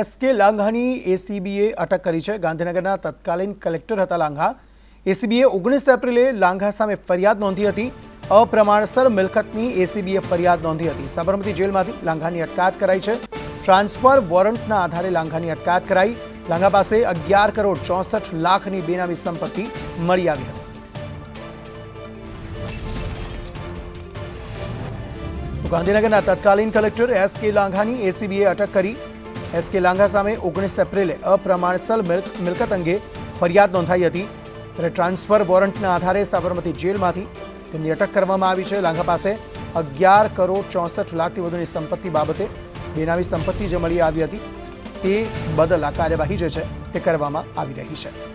SK लांगानी एसीबीए अटक करी छे गांधीनगर ના તત્કાલિન કલેક્ટર હતા લાંગા एसीबीए 19 એપ્રિલ એ લાંગા સામે ફરિયાદ નોંધી હતી અપરામણસર મિલકતની एसीबीए ફરિયાદ નોંધી હતી સાબરમતી જેલ માંથી લાંગાની અટકાયત કરાઈ છે ટ્રાન્સફર વોરંટ ના આધારે લાંગાની અટકાયત કરાઈ લાંગા પાસે 11 કરોડ 64 લાખ ની બેનામી સંપત્તિ મળી આવી છે ગાંધીનગર ના તત્કાલિન કલેક્ટર એસકે લાંગાની एसीबीए अटक करी એસ કે લાંઘા સામે ઓગણીસ એપ્રિલે અપ્રમાણસર મિલકત અંગે ફરિયાદ નોંધાઈ હતી ત્યારે ટ્રાન્સફર વોરંટના આધારે સાબરમતી જેલમાંથી તેમની અટક કરવામાં આવી છે લાંઘા પાસે અગિયાર કરોડ ચોસઠ લાખથી વધુની સંપત્તિ બાબતે બેનામી સંપત્તિ જે મળી આવી હતી તે બદલ આ કાર્યવાહી જે છે તે કરવામાં આવી રહી છે